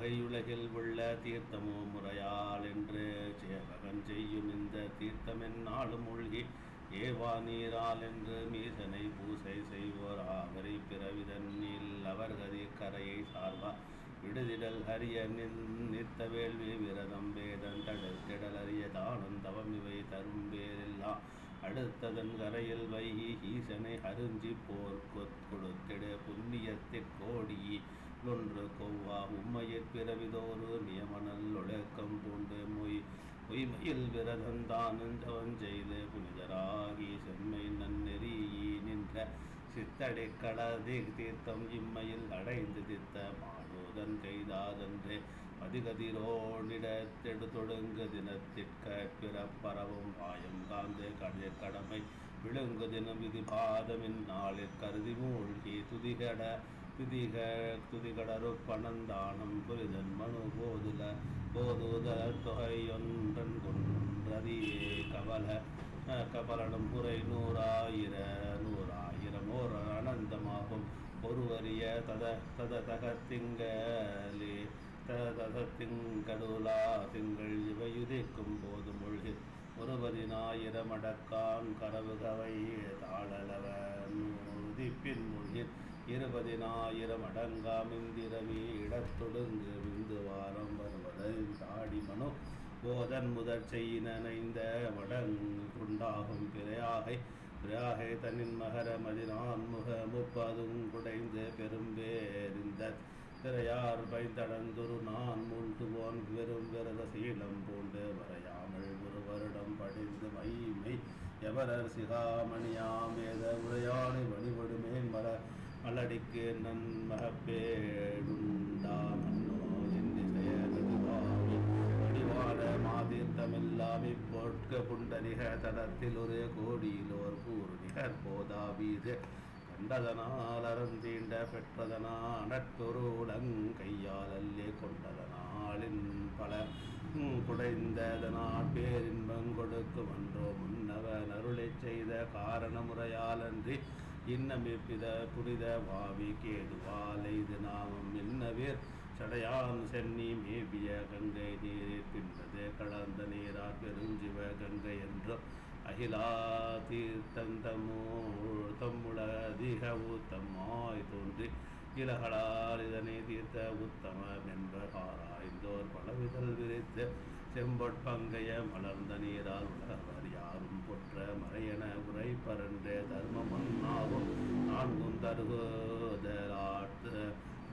பகையுலகில் உள்ள தீர்த்தமோ முறையால் என்று சேவகன் செய்யும் இந்த தீர்த்தமென்னாலும் மூழ்கி ஏவா நீரால் என்று மீசனை பூசை செய்வோர் ஆவரை பிறவிதன்னில் அவர் கதி கரையை சார்வா. விடுதிடல் ஹரிய நித்த வேள்வி விரதம் வேதம் தடுத்திடல் அரிய தானம் தவம் இவை தரும் பேரெல்லாம் அடுத்ததன் கரையில் வைகி ஈசனை அருஞ்சி போர் கொத் புண்ணியத்தை புண்ணியத்திற் கோடி. ஒன்று கொவ்வா உம்மையிற் பிறவிதோறு நியமனல் ஒழுக்கம் பூண்டு மொய் உய்மையில் விரதந்தான் ஜவன் செய்து புனிதராகி செம்மை நன்னெறியி நின்ற சித்தடை கடதி தீர்த்தம் இம்மையில் அடைந்து தித்த மாடோதன் கைதாதன்றே மதிகதிரோனிடத்தெடு தொடுங்கு தினத்திற்க பிறப்பரவும் ஆயம் காந்து கடைய கடமை விழுங்கு தினம் இது பாதமின் நாளில் கருதி மூழ்கி துதிகட துதிக துதிகடரு பணந்தானம் புரிதன் மனு போதுல போதுத தொகையொன்றன் கொன்றதியே கவல கபலனும் புரை நூறாயிர நூறாயிரம் ஓர் அனந்தமாகும். ஒருவரிய தத தத தகத்திங்களே தத திங்கடுலா திங்கள் இவையுதிக்கும் போது மொழி ஒருவரின் ஆயிரம் அடக்கான் கரவு கவை தாழலவர் இருபதினாயிரம் இருபதினாயிரம் அடங்காமிந்திரவி இடத்தொடுங்கு விந்து வாரம் வருவதை. தாடி மனோ போதன் முதற் செய்யினைந்த மடங்குண்டாகும் பிறையாகை பிராகை தன்னின் மகர மதினான் முக முப்பதும் குடைந்து பெரும்பேரிந்த திரையார் பைந்தடந்துரு நான் மூழ்குவோன் வெறும் விரத சீலம் பூண்டு வரையாமல் ஒரு வருடம் படிந்து மைமை எவரர் சிகாமணியாமேத உரையானை வழிபடுமே மர மலடிக்கு நன்மகப்பேடுண்டான் அன்னோ மாதிர்த்தமில்லாமி போட்க புண்டரிக தடத்தில் ஒரு கோடியிலோர் கூறு நிகர் போதாவீது கண்டதனால் அறந்தீண்ட பெற்றதனா நட்பொருளங்கையால் அல்லே கொண்டதனாளின் பல குடைந்ததனால் பேரின்பம் கொடுக்கும் அன்றோ முன்னவன் அருளைச் செய்த காரணமுறையாலன்றி. இன்னமிப்பித புனித வாவி கேதுவாலை இது நாமம் என்னவேர்? சடையான் சென்னி மேபிய கங்கை நீரே பின்னது கலந்த நீரா பெருஞ்சிவ கங்கை என்றும் அகிலா தீர்த்தந்தமூழ் தம்முளதிக உத்தமாய் தோன்றி இலகளால் இதனை தீர்த்த உத்தமம் என்பர் ஆராய்ந்தோர் பலவிதல் விரித்து செம்பொற்பங்கைய மலர்ந்த நீரால் உலகவர் யாரும் பொற்ற மறையன உரை பரன்றே தர்மமன்னாவும் நான்கும் தருகுதலாட்டு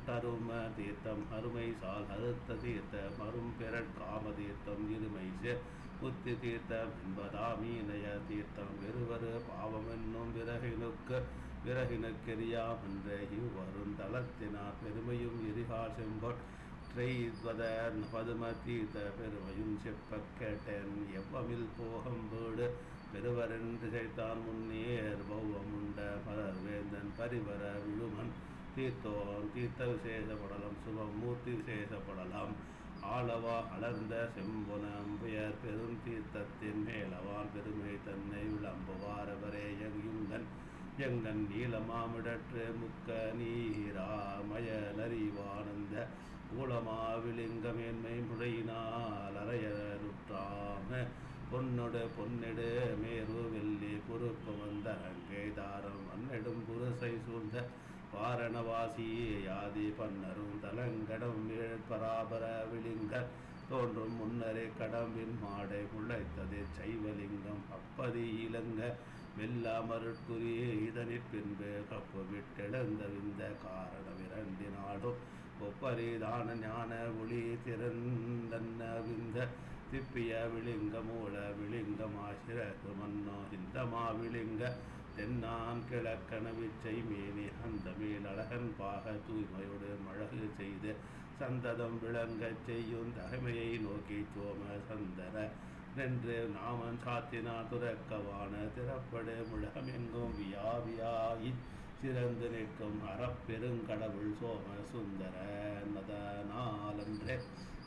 தரும தீர்த்தம் அருமை சால் அறுத்த தீர்த்த மரும் பிறன் காம தீர்த்தம் இருமை சேர். புத்தி தீர்த்தம் என்பதாமீனய தீர்த்தம். வெறுவரு பாவம் என்னும் விறகினுக்கு விறகினுக்கெரியாமென்ற இவ்வருந்தளத்தினார். பெருமையும் எரிகால் செம்பொட் ட்ரெய்வதர் பதும தீர்த்த பெருமையும் செப்ப எவ்வமில் போகம்போடு பெருவரன் பெருவரென்று செய்தான் முன்னேர் பௌவமுண்ட மலர் வேந்தன் பரிவர விழுமன். தீர்த்தோன் தீர்த்த விசேஷப்படலாம் சுபம் மூர்த்தி விசேஷப்படலாம் ஆளவா அலர்ந்த செம்புனம் பெயர் பெரும் தீர்த்தத்தின் மேலவான் பெருமை தன்னை விளம்புவாரவரே எங்குங்கன் எங்கன் நீலமாமிடற்று முக்க நீராமய நரிவானந்த மேன்மை முறையினால் அறையருற்றாம பொன்னொடு பொன்னெடு மேரு வெள்ளி பொறுப்பு வந்த அங்கேதாரம் மண்ணெடும் புருசை சூழ்ந்த வாரணவாசி யாதி பன்னரும் தலங்கடம் பராபர விளிங்க தோன்றும் முன்னரே கடம்பின் மாடை முளைத்தது சைவலிங்கம் அப்பதி இளங்க வெல்லாமருட்குரிய இதனிற் பின்பு கப்பு விட்டெழுந்த விந்த காரணம் இரண்டினாலும் ஒப்பரிதான ஞான ஒளி திறந்தன்ன விந்த திப்பிய விளிங்க மூல விளிங்கமாசிரகு மன்னோ இந்த விளிங்க தென்னான் கிழக்கன விச்சை மேனி அந்த மேல் அழகன் பாக தூய்மையோடு மழகு செய்து சந்ததம் விளங்கச் செய்யும் தகைமையை நோக்கி சோம சந்தர நின்று நாமன் சாத்தினா துறக்கவான திறப்படு முழகமெங்கும் வியாவியாயி சிறந்து நிற்கும் அறப்பெருங்கடவுள் சோம சுந்தர நதனாலன்றே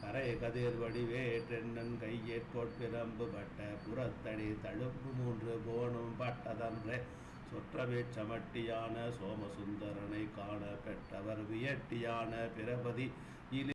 கரை கதிர் வடிவேற்றென்னன் கையேற்போட் பிரம்பு பட்ட புறத்தடி தழுப்பு மூன்று போனும் பட்டதன்றே. சொற்றவேற் சமட்டியான சோமசுந்தரனை காண பெற்றவர் வியட்டியான பிரபதி இலி